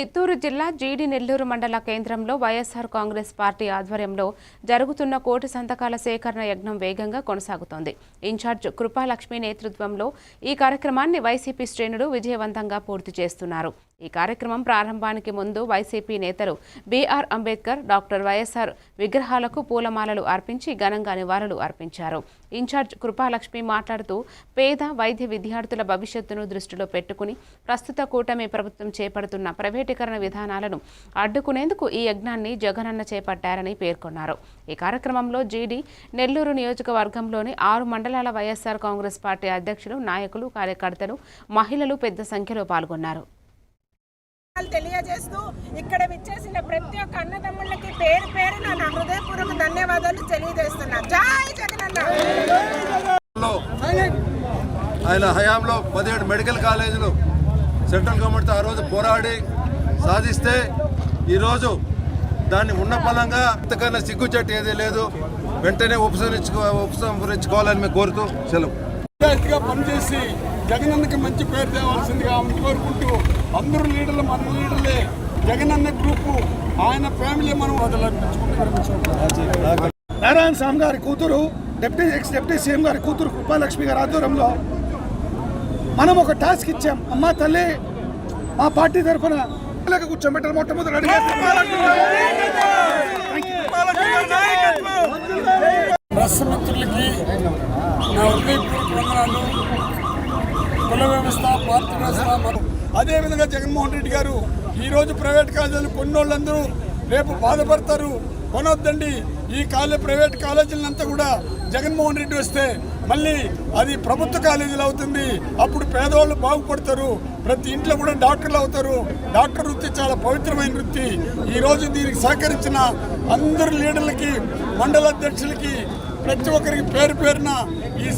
చిత్తూరు జిల్లా జీడి నెల్లూరు మండల కేంద్రంలో వైఎస్ఆర్ కాంగ్రెస్ పార్టీ ఆధ్వర్యంలో జరుగుతున్న కోటి సంతకాల సేకరణ యజ్ఞం వేగంగా కొనసాగుతోంది. ఇన్ఛార్జ్ కృపాలక్ష్మి నేతృత్వంలో ఈ కార్యక్రమాన్ని వైసీపీ శ్రేణులు విజయవంతంగా పూర్తి చేస్తున్నారు. ఈ కార్యక్రమం ప్రారంభానికి ముందు వైసీపీ నేతలు బీఆర్ అంబేద్కర్ డాక్టర్ వైఎస్ఆర్ విగ్రహాలకు పూలమాలలు అర్పించి ఘనంగా నివాళులు అర్పించారు. ఇన్ఛార్జ్ కృపాలక్ష్మి మాట్లాడుతూ పేద వైద్య విద్యార్థుల భవిష్యత్తును దృష్టిలో పెట్టుకుని ప్రస్తుత కూటమి ప్రభుత్వం చేపడుతున్న ప్రైవేటీకరణ విధానాలను అడ్డుకునేందుకు ఈ యజ్ఞాన్ని జగనన్న చేపట్టారని పేర్కొన్నారు. ఈ కార్యక్రమంలో జీడీ నెల్లూరు నియోజకవర్గంలోని ఆరు మండలాల వైఎస్ఆర్ కాంగ్రెస్ పార్టీ అధ్యక్షులు నాయకులు కార్యకర్తలు మహిళలు పెద్ద సంఖ్యలో పాల్గొన్నారు. తెలియజేస్తూ ఇక్కడ విచ్చేసిన ప్రతి ఒక్క అన్నదమ్ముళ్ళకి పేరు పేరున నా హృదయపూర్వక ధన్యవాదాలు తెలియజేస్తున్నా. జై జగనన్న! లో ఆయన హయాంలో పదిహేడు మెడికల్ కాలేజీలు సెంట్రల్ గవర్నమెంట్తో ఆ రోజు పోరాడి సాధిస్తే ఈరోజు దాన్ని ఉన్న ఫలంగా ఇంతకన్నా సిగ్గుచెట్టు ఏదీ లేదు. వెంటనే ఉపసంహరించుకో ఉపసంహరించుకోవాలని మేము కోరుతూ సెలవు. పనిచేసి జగనన్నకి మంచి పేరు తేవాల్సిందిగా కోరుకుంటూ అందరూ లీడర్లు మన లీడర్లే. జగనన్న గ్రూపు ఆయన ఫ్యామిలీ మనం నారాయణ స్వామి గారి కూతురు డిప్యూటీ ఎక్స్ డిప్యూటీ సీఎం గారి కూతురు కృపాలక్ష్మి గారి ఆధ్వర్యంలో మనం ఒక టాస్క్ ఇచ్చాం. అమ్మా తల్లి మా పార్టీ తరఫున కూర్చోబెట్టారు మొట్టమొదటి అడిగే. ప్రెస్ మిత్రులకి నా హృదయపూర్వక వందనాలు. కుల వ్యవస్థ పార్టీ వ్యవస్థ అదేవిధంగా జగన్మోహన్ రెడ్డి గారు ఈరోజు ప్రైవేట్ కాలేజీలు కొన్నోళ్ళందరూ రేపు బాధపడతారు. కొనొద్దండి. ఈ కాలేజ్ ప్రైవేట్ కాలేజీలంతా కూడా జగన్మోహన్ రెడ్డి వస్తే మళ్ళీ అది ప్రభుత్వ కాలేజీలు అవుతుంది. అప్పుడు పేదవాళ్ళు బాగుపడతారు. ప్రతి ఇంట్లో కూడా డాక్టర్లు అవుతారు. డాక్టర్ వృత్తి చాలా పవిత్రమైన వృత్తి. ఈ రోజు దీనికి సహకరించిన అందరు లీడర్లకి మండల అధ్యక్షులకి ప్రతి ఒక్కరికి పేరు పేరున ఈ